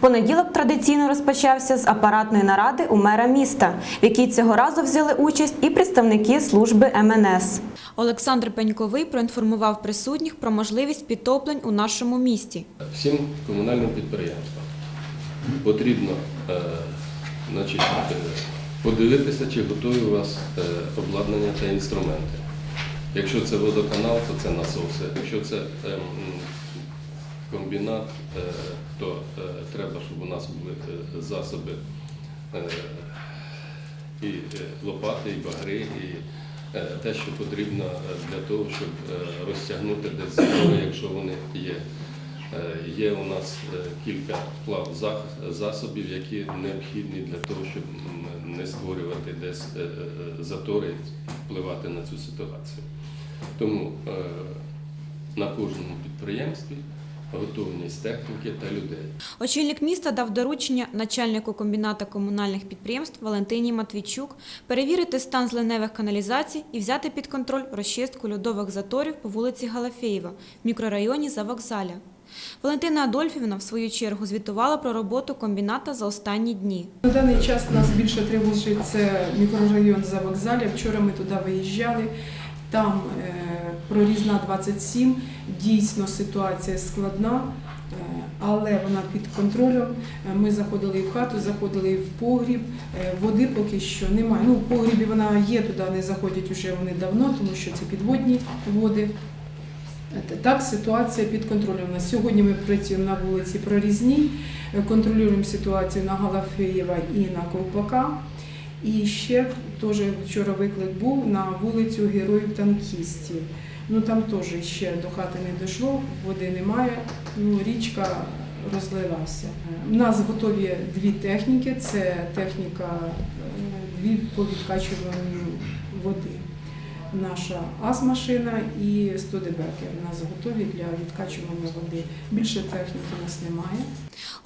Понеділок традиційно розпочався з апаратної наради у мера міста, в якій цього разу взяли участь і представники служби МНС. Олександр Пеньковий проінформував присутніх про можливість підтоплень у нашому місті. всім комунальним підприємствам потрібно е, значить, подивитися, чи готові у вас е, обладнання та інструменти. Якщо це водоканал, то це насоси. Якщо це е, м, комбінат, е, то е, треба, щоб у нас були е, засоби і лопати, і багри, і те, що потрібно для того, щоб розтягнути десь зброю, якщо вони є. Є у нас кілька плав засобів, які необхідні для того, щоб не створювати десь затори, впливати на цю ситуацію. Тому на кожному підприємстві готовність техніки та людей. Очільник міста дав доручення начальнику комбіната комунальних підприємств Валентині Матвійчук перевірити стан зливневих каналізацій і взяти під контроль розчистку льодових заторів по вулиці Галафєєва в мікрорайоні Завокзаля. Валентина Адольфівна в свою чергу звітувала про роботу комбіната за останні дні. На даний час нас більше тривожить це мікрорайон за вокзалі. Вчора ми туди виїжджали. Там е, прорізна 27. Дійсно ситуація складна, е, але вона під контролем. Е, Ми заходили в хату, заходили в погріб. Води поки що немає. Ну, в погрібі вона є, туди не заходять вже вони давно, тому що це підводні води. Так, ситуація під контролем. Сьогодні ми працюємо на вулиці Прорізній, контролюємо ситуацію на Галафеєва і на Ковпака. І ще теж вчора виклик був на вулицю Героїв танкістів. Ну там теж ще до хати не дійшло, води немає, ну, річка розлилася. У нас готові дві техніки: це техніка е, дві по відкачуванню води. Наша АЗ-машина і студебекер у нас готові для відкачування води. Більше техніки у нас немає.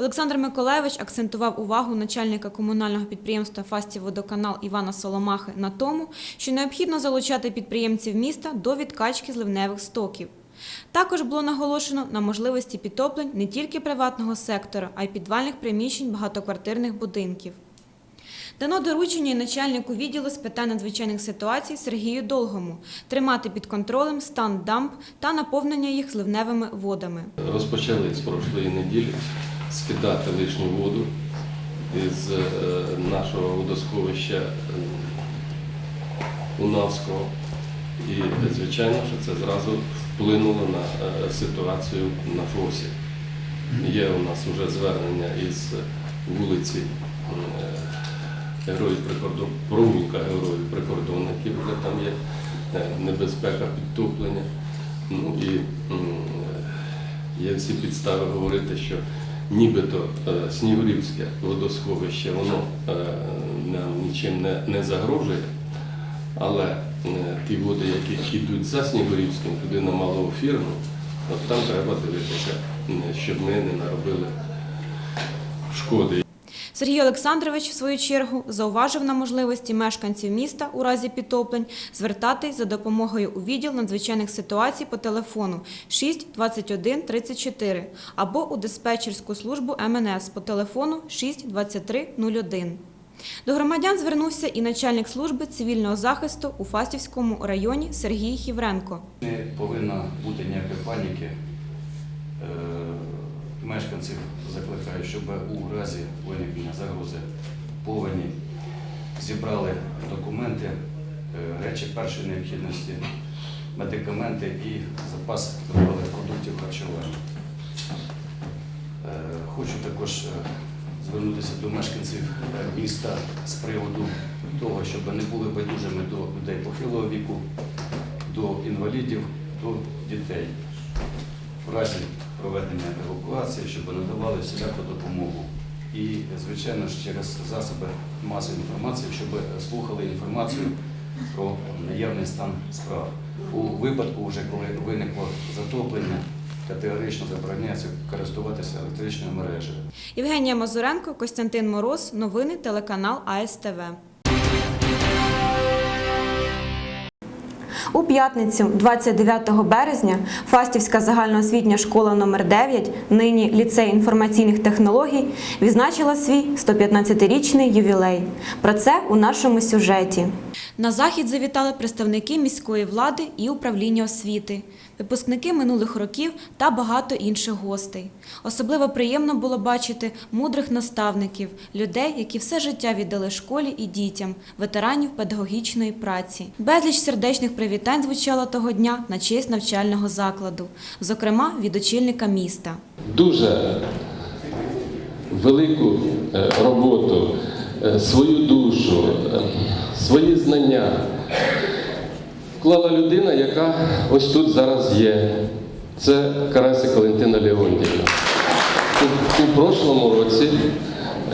Олександр Миколаєвич акцентував увагу начальника комунального підприємства «Фастівводоканал» Івана Соломахи на тому, що необхідно залучати підприємців міста до відкачки зливневих стоків. Також було наголошено на можливості підтоплень не тільки приватного сектора, а й підвальних приміщень багатоквартирних будинків. Дано доручення і начальнику відділу з питань надзвичайних ситуацій Сергію Долгому тримати під контролем стан дамб та наповнення їх зливневими водами. Розпочали з прошлої неділі скидати лишню воду із е, нашого водосховища е, Унавського. І, звичайно, що це зразу вплинуло на е, ситуацію на фосі. Є у нас вже звернення із вулиці Героїв прикордон, провулка Героїв прикордонників, де там є небезпека підтоплення. Ну і є всі підстави говорити, що нібито е, Снігурівське водосховище воно е, нам нічим не, не загрожує, але е, ті води, які йдуть за Снігурівським, туди на малу фірму, от там треба дивитися, щоб ми не наробили шкоди. Сергій Олександрович, в свою чергу, зауважив на можливості мешканців міста у разі підтоплень звертатись за допомогою у відділ надзвичайних ситуацій по телефону 6 21 34 або у диспетчерську службу МНС по телефону 6 23 01. До громадян звернувся і начальник служби цивільного захисту у Фастівському районі Сергій Хівренко. Не повинна бути ніякої паніки. Мешканців закликаю, щоб у разі виникнення загрози повені зібрали документи, е, речі першої необхідності, медикаменти і запас продуктів харчування. Е, Хочу також е, звернутися до мешканців міста з приводу того, щоб не були байдужими до людей похилого віку, до інвалідів, до дітей. В разі проведення евакуації, щоб надавали всіляку допомогу. І, звичайно ж, через засоби масової інформації, щоб слухали інформацію про наявний стан справ. У випадку, вже коли виникло затоплення, категорично забороняється користуватися електричною мережею. Євгенія Мазуренко, Костянтин Мороз. Новини телеканал АСТВ. У п'ятницю, 29 березня, Фастівська загальноосвітня школа номер 9 нині ліцей інформаційних технологій, відзначила свій 115-річний ювілей. Про це у нашому сюжеті. На захід завітали представники міської влади і управління освіти, випускники минулих років та багато інших гостей. Особливо приємно було бачити мудрих наставників, людей, які все життя віддали школі і дітям, ветеранів педагогічної праці. Безліч сердечних привітань звучало того дня на честь навчального закладу, зокрема від очільника міста. дуже велику е, роботу, свою душу, е, свої знання вклала людина, яка ось тут зараз є. Це Карасик Валентина Леонтівна. У, у прошлому році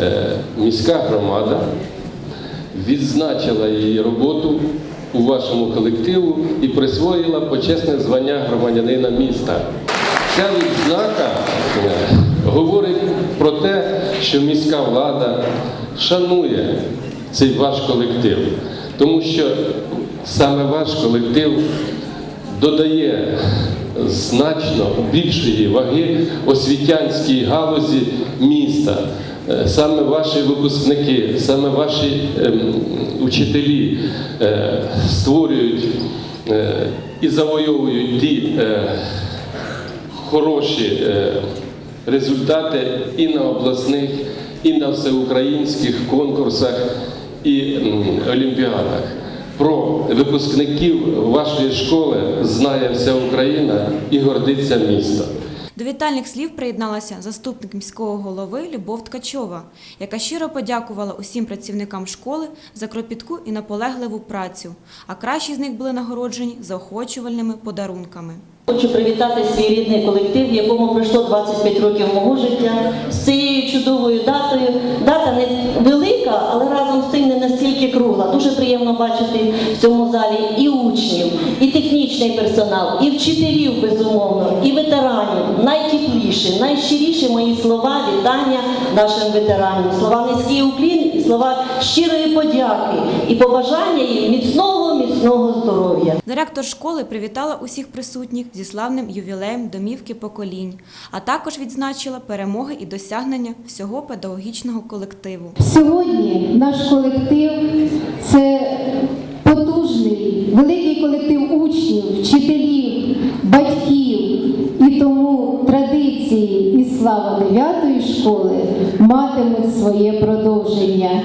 е, міська громада відзначила її роботу у вашому колективу і присвоїла почесне звання громадянина міста. Ця відзнака е, говорить про те, що міська влада шанує цей ваш колектив, тому що саме ваш колектив додає значно більшої ваги освітянській галузі міста. Е, Саме ваші випускники, саме ваші ем, учителі е, створюють е, і завойовують ті е, хороші е, результати і на обласних, і на всеукраїнських конкурсах і олімпіадах. Про випускників вашої школи знає вся Україна і гордиться місто. До вітальних слів приєдналася заступник міського голови Любов Ткачова, яка щиро подякувала усім працівникам школи за кропітку і наполегливу працю, а кращі з них були нагороджені заохочувальними подарунками. Хочу привітати свій рідний колектив, якому пройшло 25 років мого життя з цією чудовою датою. Дата не велика, але разом з тим не настільки кругла. Дуже приємно бачити в цьому залі і учнів, і технічний персонал, і вчителів, безумовно, і ветеранів. Найтепліші, найщиріші мої слова вітання нашим ветеранам. Слова низький уклін слова щирої подяки і побажання їм міцного, міцного здоров'я. Директор школи привітала усіх присутніх зі славним ювілеєм домівки поколінь, а також відзначила перемоги і досягнення всього педагогічного колективу. Сьогодні наш колектив це потужний, великий колектив учнів, вчителів, батьків. І тому традиції і слава 9 школи матимуть своє продовження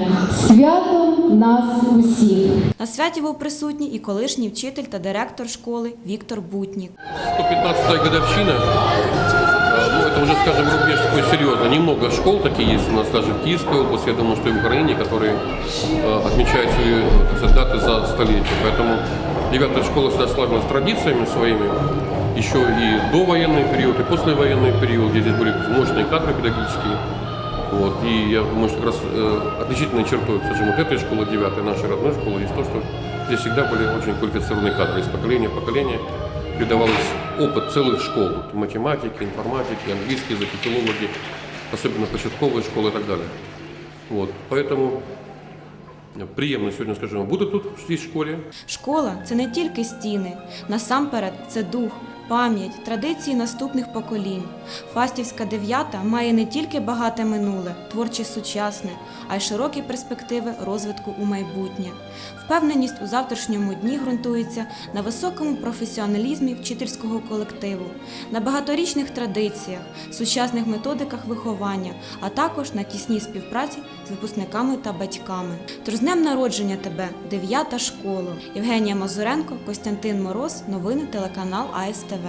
святом нас усіх. На святі був присутній і колишній вчитель та директор школи Віктор Бутнік. 115-я годовщина, э, ну это уже, скажем, рубеж такой серьезный. Немного школ такие есть у нас даже в Киевской области, я думаю, что и в Украине, которые э, отмечают свои так сказать, даты за столетие. Поэтому девятая школа всегда славилась традициями своими, еще и довоенный период, и послевоенный период, где здесь были мощные кадры педагогические. Вот. И я думаю, что как раз э, отличительной чертой, скажем, вот этой школы, девятой, нашей родной школы, есть то, что здесь всегда были очень квалифицированные кадры. Из поколения в поколение передавался опыт целых школ. Вот математики, информатики, английский язык, филологи, особенно початковые школы и так далее. Вот. Поэтому приємно сьогодні, скажімо, бути тут в цій школі. Школа це не тільки стіни, насамперед це дух, пам'ять, традиції наступних поколінь. Фастівська дев'ята має не тільки багате минуле, творче сучасне, а й широкі перспективи розвитку у майбутнє. Впевненість у завтрашньому дні ґрунтується на високому професіоналізмі вчительського колективу, на багаторічних традиціях, сучасних методиках виховання, а також на тісній співпраці з випускниками та батьками. Тож з днем народження тебе, дев'ята школа. Євгенія Мазуренко, Костянтин Мороз, новини телеканал АСТВ.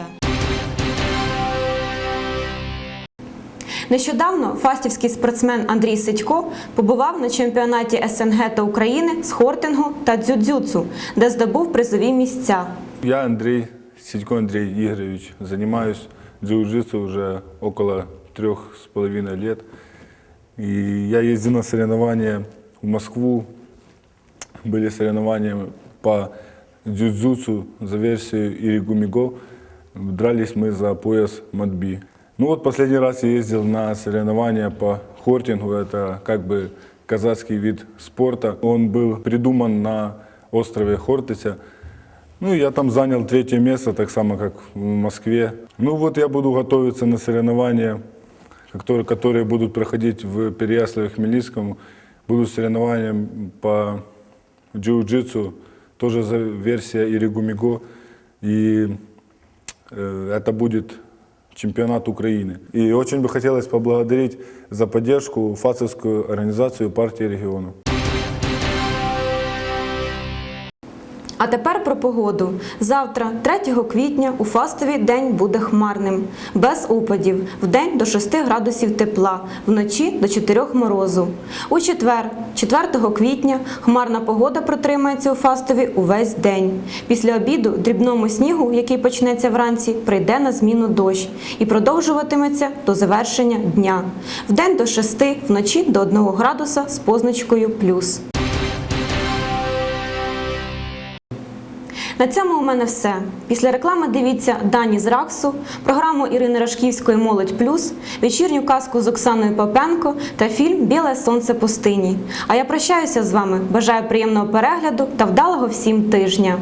Нещодавно фастівський спортсмен Андрій Сидько побував на чемпіонаті СНГ та України з хортингу та дзюдзюцу, де здобув призові місця. Я Андрей, Сидько Андрей Игоревич, занимаюсь джиу-джитсу уже около трех с половиной лет. И я ездил на соревнования в Москву. Были соревнования по дзюдзюцу за версию Иригумиго. Дрались мы за пояс Мадби. Ну вот последний раз я ездил на соревнования по хортингу. Это как бы казахский вид спорта. Он был придуман на острове Хортице. Ну, я там занял третье место, так само, как в Москве. Ну, вот я буду готовиться на соревнования, которые, которые будут проходить в Переяславе Хмельницком. Будут соревнования по джиу-джитсу, тоже за версия Иригумиго. И это будет чемпионат Украины. И очень бы хотелось поблагодарить за поддержку ФАЦевскую организацию партии регионов. А тепер про погоду. Завтра, 3 квітня, у Фастові день буде хмарним, без опадів, вдень до 6 градусів тепла, вночі до 4 морозу. У четвер, 4 квітня, хмарна погода протримається у Фастові увесь день. Після обіду дрібному снігу, який почнеться вранці, прийде на зміну дощ і продовжуватиметься до завершення дня. Вдень до 6, вночі до 1 градуса з позначкою плюс. На цьому у мене все. Після реклами дивіться дані з Раксу, програму Ірини Рашківської Молодь Плюс, вечірню казку з Оксаною Попенко та фільм Біле сонце пустині. А я прощаюся з вами. Бажаю приємного перегляду та вдалого всім тижня.